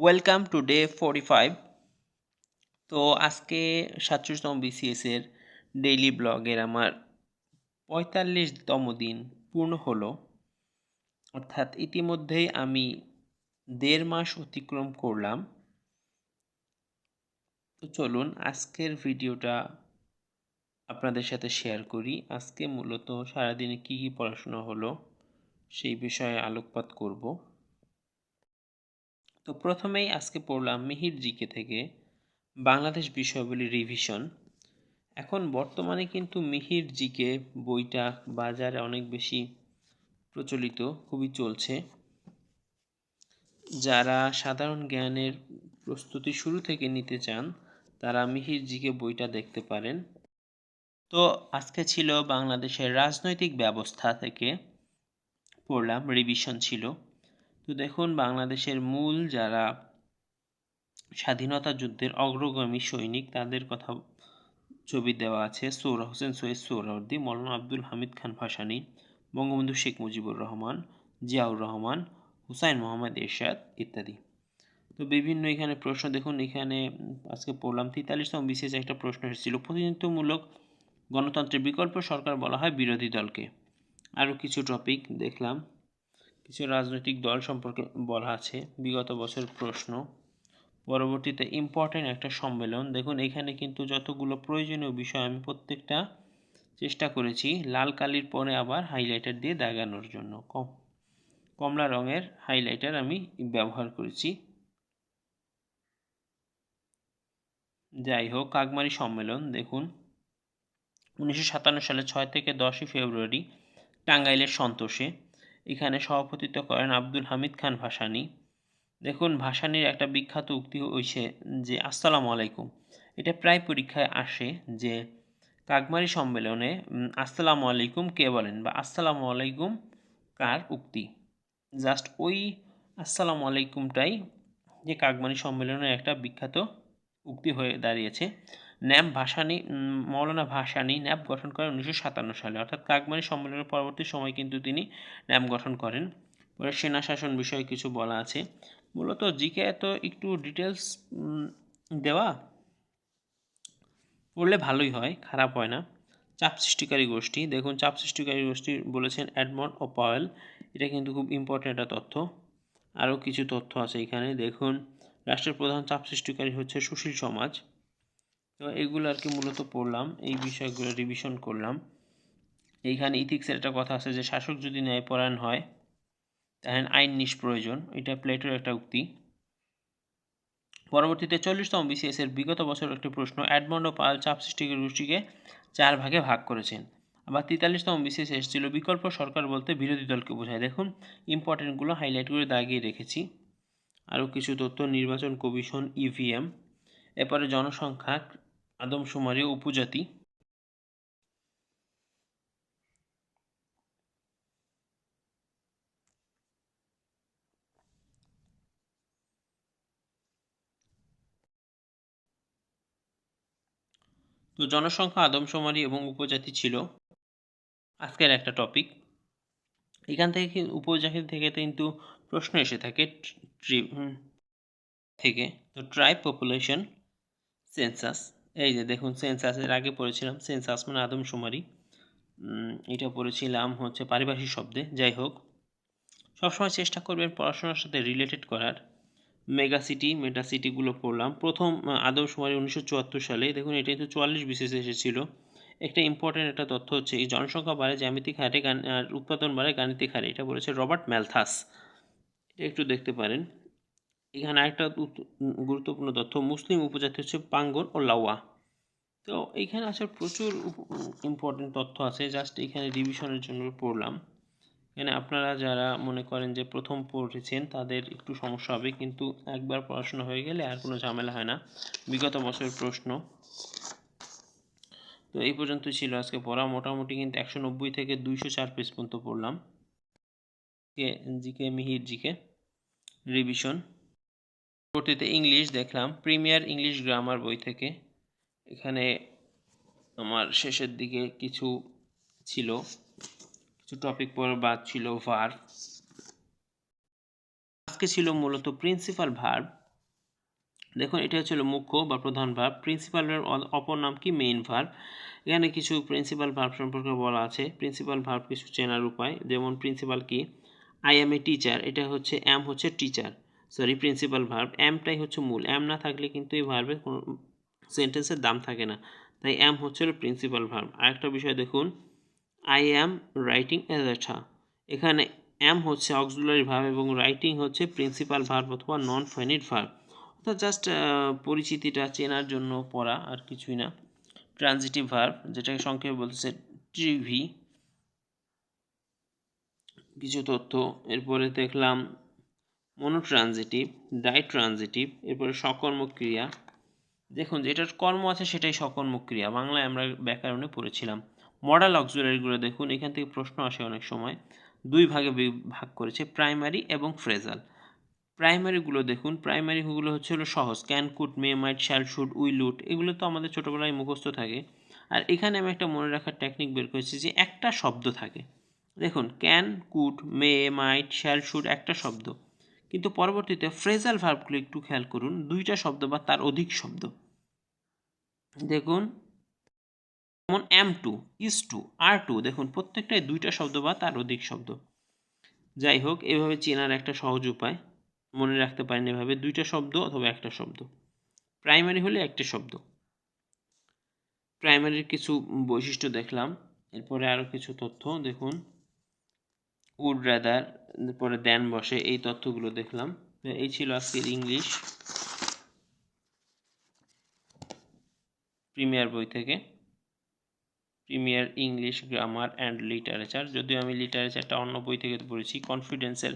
Welcome to day forty five তো আজকে সাতচল্লিশতম বিসিএস এর ডেইলি ব্লগের আমার পঁয়তাল্লিশতম দিন পূর্ণ হলো। অর্থাৎ ইতিমধ্যেই আমি দেড় মাস অতিক্রম করলাম। তো চলুন আজকের ভিডিওটা আপনাদের সাথে শেয়ার করি। আজকে মূলত সারাদিনে কী কী পড়াশোনা হলো সেই বিষয়ে আলোকপাত করব। তো প্রথমেই আজকে পড়লাম মিহির জিকে থেকে বাংলাদেশ বিষয়গুলি রিভিশন। এখন বর্তমানে কিন্তু মিহির জিকে বইটা বাজারে অনেক বেশি প্রচলিত, খুবই চলছে। যারা সাধারণ জ্ঞানের প্রস্তুতি শুরু থেকে নিতে চান, তারা মিহির জিকে বইটা দেখতে পারেন। তো আজকে ছিল বাংলাদেশের রাজনৈতিক ব্যবস্থা থেকে পড়লাম, রিভিশন ছিল। তো দেখুন, বাংলাদেশের মূল যারা স্বাধীনতা যুদ্ধের অগ্রগামী সৈনিক, তাদের কথা ছবি দেওয়া আছে সৌরা হোসেন সৈয়দ সোহরাওয়ার্দী মৌলানা আব্দুল হামিদ খান ভাসানী, বঙ্গবন্ধু শেখ মুজিবুর রহমান, জিয়াউর রহমান, হুসাইন মোহাম্মদ এরশাদ ইত্যাদি। তো বিভিন্ন এখানে প্রশ্ন, দেখুন, এখানে আজকে পড়লাম, তেতাল্লিশতম বিশেষ একটা প্রশ্ন এসেছিল, প্রতিনিধিত্বমূলক গণতন্ত্রের বিকল্প সরকার বলা হয় বিরোধী দলকে। আরও কিছু টপিক দেখলাম। কিছু রাজনৈতিক দল সম্পর্কে বলা আছে। বিগত বছর প্রশ্ন। পরবর্তীতে ইম্পর্টেন্ট একটা সম্মেলন। দেখুন, এখানে কিন্তু যতগুলো প্রয়োজনীয় বিষয় আমি প্রত্যেকটা চেষ্টা করেছি, লাল কালির পরে আবার হাইলাইটার দিয়ে দাগানোর জন্য। কম, কমলা রঙের হাইলাইটার আমি ব্যবহার করেছি। যাই হোক, কাকমারি সম্মেলন, দেখুন। উনিশশো সাতান্ন সালে ছয় থেকে দশই ফেব্রুয়ারি, টাঙ্গাইলের সন্তোষে। এখানে সভাপতিত্ব করেন আব্দুল হামিদ খান ভাসানী। দেখুন, ভাসানির একটা বিখ্যাত উক্তি হয়েছে যে, আসসালামু আলাইকুম। এটা প্রায় পরীক্ষায় আসে যে, কাকমারি সম্মেলনে আসসালামু আলাইকুম কে বলেন বা আসসালামু আলাইকুম কার উক্তি? জাস্ট ওই আসসালামু আলাইকুমটাই যে, কাকমারি সম্মেলনের একটা বিখ্যাত উক্তি হয়ে দাঁড়িয়েছে। ন্যাপ ভাসানি মৌলানা ভাসানি ন্যাপ গঠন করেন উনিশশো সাতান্ন সালে। অর্থাৎ কাকমারি সম্মেলনের পরবর্তী সময় কিন্তু তিনি ন্যাপ গঠন করেন। পরে সেনা শাসন বিষয়ে কিছু বলা আছে। মূলত জিকে এত একটু ডিটেলস দেওয়া পড়লে ভালোই হয়, খারাপ হয় না। চাপ সৃষ্টিকারী গোষ্ঠী। দেখুন, চাপ সৃষ্টিকারী গোষ্ঠী বলেছেন অ্যাডমন্ড ও পয়েল। এটা কিন্তু খুব ইম্পর্টেন্ট একটা তথ্য। আরও কিছু তথ্য আছে এখানে। দেখুন রাষ্ট্রের প্রধান চাপ সৃষ্টিকারী হচ্ছে সুশীল সমাজ। তো এগুলো আর কি মূলত পড়লাম, এই বিষয়গুলো রিভিশন করলাম। এইখানে ইথিক্সের একটা কথা আছে যে, শাসক যদি ন্যায়পরায়ণ হয়, তাহলে আইন নিষ্প্রয়োজন। এটা প্লেটোর একটা উক্তি। পরবর্তীতে চল্লিশতম বিসিএস এর বিগত বছর একটি প্রশ্ন, অ্যাডমন্ড ও পাল চাপ সৃষ্টিকে গোষ্ঠীকে চার ভাগে ভাগ করেছেন। আবার তেতাল্লিশতম বিসিএস এসেছিল, বিকল্প সরকার বলতে বিরোধী দলকে বোঝায়। দেখুন ইম্পর্টেন্টগুলো হাইলাইট করে দাগিয়ে রেখেছি। আরও কিছু তথ্য, নির্বাচন কমিশন ইভিএম এরপরে জনসংখ্যা আদমশুমারি উপজাতি তো জনসংখ্যা আদমশুমারি এবং উপজাতি ছিল। আজকের একটা টপিক এখান থেকে উপজাতি থেকে কিন্তু প্রশ্ন এসে থাকে থেকে। তো ট্রাইব পপুলেশন সেন্সাস এই যে দেখুন সেন্সাসের আগে পড়েছিলাম সেন্সাস মানে আদমশুমারি এটা পড়েছিলাম হচ্ছে পারিভাষিক শব্দে, যাই হোক। সবসময় চেষ্টা করবেন পড়াশোনার সাথে রিলেটেড করার। মেগা সিটি মেটা সিটিগুলো পড়লাম। প্রথম আদমশুমারি উনিশশো চুয়াত্তর সালে, দেখুন এটা কিন্তু চুয়াল্লিশ বিশেষ এসেছিল। একটা ইম্পর্টেন্ট একটা তথ্য হচ্ছে, এই জনসংখ্যা বাড়ে, জ্যামিতিক হারে উৎপাদন বাড়ে গাণিতিক হারে। এটা বলেছে রবার্ট ম্যালথাস। এটা একটু দেখতে পারেন। এখানে আরেকটা গুরুত্বপূর্ণ তথ্য, মুসলিম উপজাতি হচ্ছে পাঙ্গর ও লাওয়া। তো এখানে আসলে প্রচুর ইম্পর্টেন্ট তথ্য আছে জাস্ট এখানে রিভিশনের জন্য পড়লাম। এখানে আপনারা যারা মনে করেন যে প্রথম পড়েছেন, তাদের একটু সমস্যা হবে, কিন্তু একবার পড়াশোনা হয়ে গেলে আর কোনো ঝামেলা হয় না। বিগত বছরের প্রশ্ন। তো এই পর্যন্ত ছিল আজকে পড়া। মোটামুটি কিন্তু একশো নব্বই থেকে দুইশো চার পেজ পর্যন্ত পড়লাম। জিকে মিহির জিকে রিভিশন পরবর্তীতে ইংলিশ দেখলাম প্রিমিয়ার ইংলিশ গ্রামার বই থেকে। এখানে আমার শেষের দিকে কিছু ছিল, কিছু টপিক পর বাদ ছিল ভার্ব আজকে ছিল মূলত প্রিন্সিপাল ভার্ব দেখুন, এটা হলো মুখ্য বা প্রধান ভার্ব প্রিন্সিপাল অপর নাম কি? মেইন ভার্ব এখানে কিছু প্রিন্সিপাল ভার্ব সম্পর্কে বলা আছে। প্রিন্সিপাল ভার্ব কিছু চেনার উপায়, যেমন প্রিন্সিপাল কি? আই এম এ টিচার এটা হচ্ছে অ্যাম হচ্ছে টিচার সরি প্রিন্সিপাল ভার্ব অ্যামটাই হচ্ছে মূল। অ্যাম না থাকলে কিন্তু এই ভার্বের কোনো সেন্টেন্সের দাম থাকে না। তাই অ্যাম হচ্ছে প্রিন্সিপাল ভার্ব আরেকটা বিষয় দেখুন। I am writing a letter এখানে অ্যাম হচ্ছে অক্সুলারি ভার্ব এবং রাইটিং হচ্ছে প্রিন্সিপাল ভার্ব অথবা নন ফাইনিট ভার্ব অর্থাৎ জাস্ট পরিচিতিটা চেনার জন্য পড়া আর কিছুই না। ট্রানজিটিভ ভার্ব যেটাকে সংক্ষেপে বলতেছে টিভি কিছু তথ্য। এরপরে দেখলাম মনোট্রানজিটিভ ডাইট্রানজিটিভ এরপরে সকর্মক ক্রিয়া দেখুন যেটার কর্ম আছে সেটাই সকর্মক ক্রিয়া বাংলায় আমরা ব্যাকরণে পড়েছিলাম। মডেল অক্সিলারিগুলো দেখুন, এখান থেকে প্রশ্ন আসে অনেক সময়। দুই ভাগে ভাগ করেছে প্রাইমারি এবং ফ্রেজাল প্রাইমারিগুলো দেখুন প্রাইমারিগুলো হচ্ছে হলো সহজ। Can could may might shall should we এগুলো তো আমাদের ছোটোবেলায় মুখস্থ থাকে। আর এখানে আমি একটা মনে রাখার টেকনিক বের করেছি যে একটা শব্দ থাকে। দেখুন can could may might shall should একটা শব্দ। কিন্তু পরবর্তীতে ফ্রেজাল ভার্বগুলো একটু খেয়াল করুন, দুইটা শব্দ বা তার অধিক শব্দ। দেখুন, যেমন am to is to are to দেখুন, প্রত্যেকটাই দুইটা শব্দ বা তার অধিক শব্দ। যাই হোক, এভাবে চেনার একটা সহজ উপায়। মনে রাখতে পারেন এভাবে দুইটা শব্দ অথবা একটা শব্দ। প্রাইমারি হলে একটা শব্দ। প্রাইমারির কিছু বৈশিষ্ট্য দেখলাম। এরপরে আরও কিছু তথ্য, দেখুন। উড রাদার পরে দেন বসে, এই তথ্যগুলো দেখলাম। এই ছিল আজকের ইংলিশ প্রিমিয়ার বই থেকে। Premier English grammar and literature যদিও আমি লিটারেচারটা অন্য বই থেকে পড়েছি confidential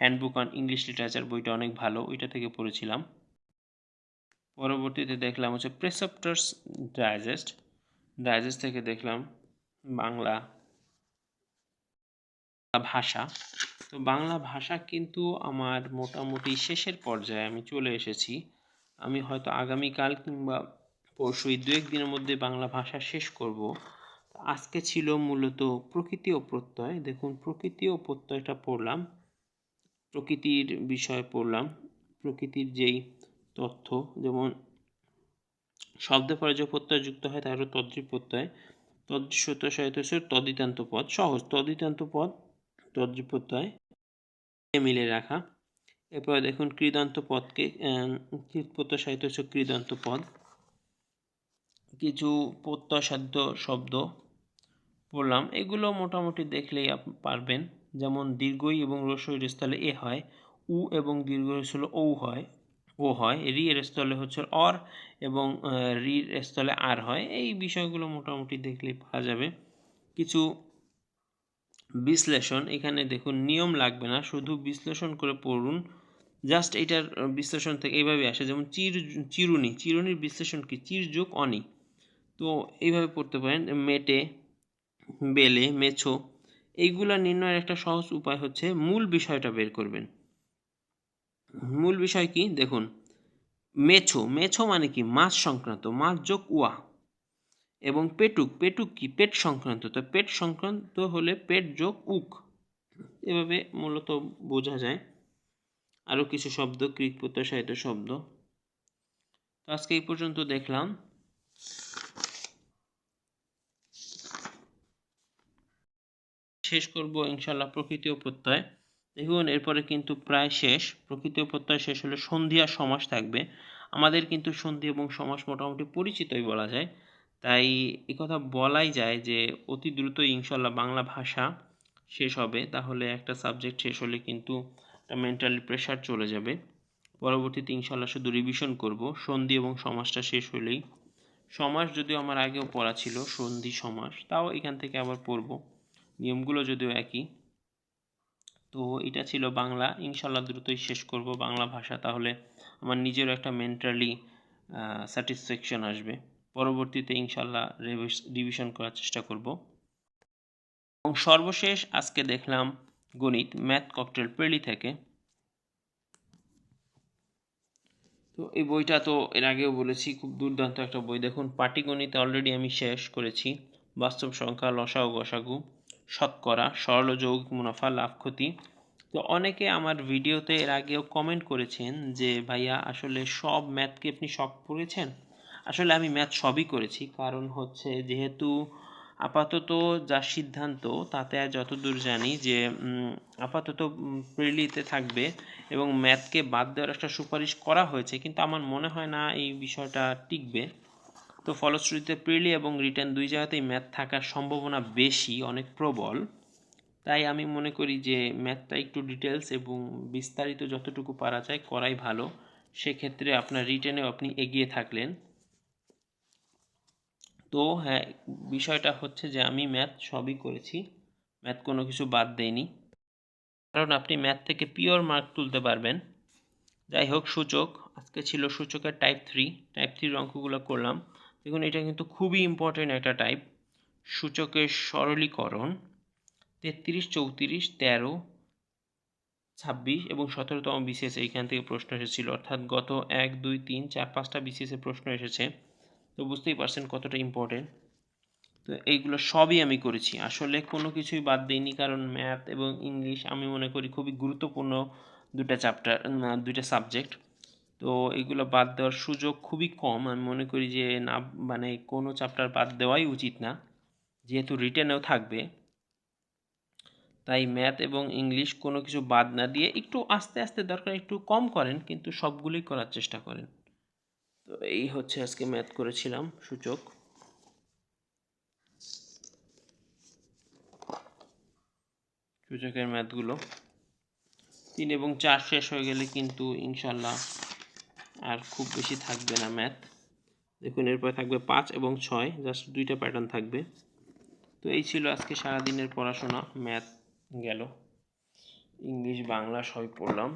handbook on English literature বইটা অনেক ভালো, ওইটা থেকে পড়েছিলাম। পরবর্তীতে দেখলাম হচ্ছে প্রেসেপ্টার্স ডাইজেস্ট ডাইজেস্ট থেকে দেখলাম বাংলা ভাষা। তো বাংলা ভাষা কিন্তু আমার মোটামুটি শেষের পর্যায়ে আমি চলে এসেছি। আমি হয়তো আগামীকাল কিংবা পরশু দু এক দিনের মধ্যে বাংলা ভাষা শেষ করব। আজকে ছিল মূলত প্রকৃতি ও প্রত্যয়। দেখুন, প্রকৃতি ও প্রত্যয়টা পড়লাম, প্রকৃতির বিষয় পড়লাম, প্রকৃতির যেই তথ্য, যেমন শব্দে পরে যে প্রত্যয় যুক্ত হয়, তার তদ্রিপ প্রত্যয়। তদ্রিত সাহিত্য তদিতান্ত পদ, সহজ। তদিতান্ত পদ তদ্রিপ প্রত্যয় মিলে রাখা। এরপরে দেখুন কৃদান্ত পদকে প্রত্যয় সাহিত্য হচ্ছে কৃদান্ত পদ। কিছু প্রত্যয়সাধ্য শব্দ পড়লাম। এগুলো মোটামুটি দেখলেই পারবেন। যেমন দীর্ঘই এবং রসইয়ের স্থলে এ হয়, উ এবং দীর্ঘ স্থলে ও হয় ও হয়, রি এর স্থলে হচ্ছে অর এবং রির স্থলে আর হয়। এই বিষয়গুলো মোটামুটি দেখলেই পাওয়া যাবে। কিছু বিশ্লেষণ, এখানে দেখুন নিয়ম লাগবে না, শুধু বিশ্লেষণ করে পড়ুন। জাস্ট এটার বিশ্লেষণ থেকে এইভাবে আসে, যেমন চির, চিরুনি, চিরুনির বিশ্লেষণ কি? চির যোগ অনি। তো এইভাবে পড়তে পারেন, মেটে, বেলে, মেছো, এইগুলা নির্ণয়ের একটা সহজ উপায় হচ্ছে মূল বিষয়টা বের করবেন। মূল বিষয় কি? দেখুন, মেছো মেছো মানে কি? মাছ সংক্রান্ত, মাছ যোগ উয়া এবং পেটুক পেটুক কি? পেট সংক্রান্ত। তো পেট সংক্রান্ত হলে পেট যোগ উক। এভাবে মূলত বোঝা যায়। আরও কিছু শব্দ ক্রিক প্রত্যাশায়িত শব্দ। তো আজকে এই পর্যন্ত দেখলাম। শেষ করব ইনশাল্লাহ প্রকৃতি ও প্রত্যয়। দেখুন, এরপরে কিন্তু প্রায় শেষ। প্রকৃতি ও প্রত্যয় শেষ হলে সন্ধি আর সমাস থাকবে। আমাদের কিন্তু সন্ধি এবং সমাস মোটামুটি পরিচিতই বলা যায়। তাই কথা বলাই যায় যে, অতি দ্রুত ইনশাল্লাহ বাংলা ভাষা শেষ হবে। তাহলে একটা সাবজেক্ট শেষ হলে কিন্তু একটা মেন্টালি প্রেশার চলে যাবে। পরবর্তীতে ইনশাল্লাহ শুধু রিভিশন করব। সন্ধি এবং সমাসটা শেষ হলেই। সমাস যদিও আমার আগেও পড়া ছিল, সন্ধি সমাস তাও এখান থেকে আবার পড়ব। নিয়মগুলো যদিও একই। তো এটা ছিল বাংলা। ইনশাল্লাহ দ্রুতই শেষ করব বাংলা ভাষা। তাহলে আমার নিজেরও একটা মেন্টালি স্যাটিসফ্যাকশন আসবে। পরবর্তীতে ইনশাল্লাহ রিভিশন করার চেষ্টা করব। এবং সর্বশেষ আজকে দেখলাম গণিত ম্যাথ ককটেল পেলি থেকে। তো এই বইটা তো এর আগেও বলেছি, খুব দুর্দান্ত একটা বই। দেখুন, পাটিগণিত অলরেডি আমি শেষ করেছি। বাস্তব সংখ্যা, লসা ও গসাগু, শতকরা, সরল যৌগিক মুনাফা, লাভ, ক্ষতি। তো অনেকে আমার ভিডিওতে এর আগেও কমেন্ট করেছেন যে, ভাইয়া, আসলে সব ম্যাথকে আপনি শখ করেছেন? আসলে আমি ম্যাথ সবই করেছি, কারণ হচ্ছে যেহেতু আপাতত যা সিদ্ধান্ত, তাতে যতদূর জানি যে আপাতত প্রিলিতে থাকবে এবং ম্যাথকে বাদ দেওয়ার একটা সুপারিশ করা হয়েছে, কিন্তু আমার মনে হয় না এই বিষয়টা টিকবে। তো ফলশ্রুতিতে প্রিলি এবং রিটার্ন দুই জায়গাতেই ম্যাথ থাকার সম্ভাবনা বেশি, অনেক প্রবল। তাই আমি মনে করি যে, ম্যাথটা একটু ডিটেলস এবং বিস্তারিত যতটুকু পারা যায় করাই ভালো। সেক্ষেত্রে আপনার রিটেনেও আপনি এগিয়ে থাকলেন। তো হ্যাঁ বিষয়টা হচ্ছে যে আমি ম্যাথ সবই করেছি। ম্যাথ কোনো কিছু বাদ দেয়নি কারণ আপনি ম্যাথ থেকে পিওর মার্ক তুলতে পারবেন। যাই হোক, সূচক, আজকে ছিল সূচকের টাইপ থ্রি টাইপ থ্রির অঙ্কগুলো করলাম। দেখুন, এটা কিন্তু খুবই ইম্পর্টেন্ট একটা টাইপ সূচকের সরলীকরণ তেত্রিশ, চৌত্রিশ, তেরো, ছাব্বিশ এবং সতেরোতম বিসিএস এইখান থেকে প্রশ্ন এসেছিল। অর্থাৎ গত এক, দুই, তিন, চার, পাঁচটা বিসিএসে প্রশ্ন এসেছে। তো বুঝতেই পারছেন কতটা ইম্পর্টেন্ট তো এইগুলো সবই আমি করেছি। আসলে কোনো কিছুই বাদ দিইনি, কারণ ম্যাথ এবং ইংলিশ আমি মনে করি খুবই গুরুত্বপূর্ণ দুটা চ্যাপ্টার দুইটা সাবজেক্ট তো এগুলো বাদ দেওয়ার সুযোগ খুবই কম। আমি মনে করি যে না মানে কোনো চ্যাপ্টার বাদ দেওয়াই উচিত না। যেহেতু রিটেনেও থাকবে। তাই ম্যাথ এবং ইংলিশ কোনো কিছু বাদ না দিয়ে একটু আস্তে আস্তে দরকার একটু কম করেন, কিন্তু সবগুলোই করার চেষ্টা করেন। তো এই হচ্ছে আজকে ম্যাথ করেছিলাম, সূচক। সূচকের ম্যাথগুলো। তিন এবং চার শেষ হয়ে গেলে কিন্তু ইনশাল্লাহ আর খুব বেশি থাকবে না ম্যাথ। দেখুন, এরপরে থাকবে পাঁচ এবং ছয়, জাস্ট দুইটা প্যাটার্ন থাকবে। তো এই ছিল আজকে সারাদিনের পড়াশোনা, ম্যাথ গেল। ইংলিশ বাংলা সবই পড়লাম।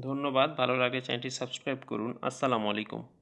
ধন্যবাদ, ভালো লাগে, চ্যানেলটি সাবস্ক্রাইব করুন। আসসালামু আলাইকুম।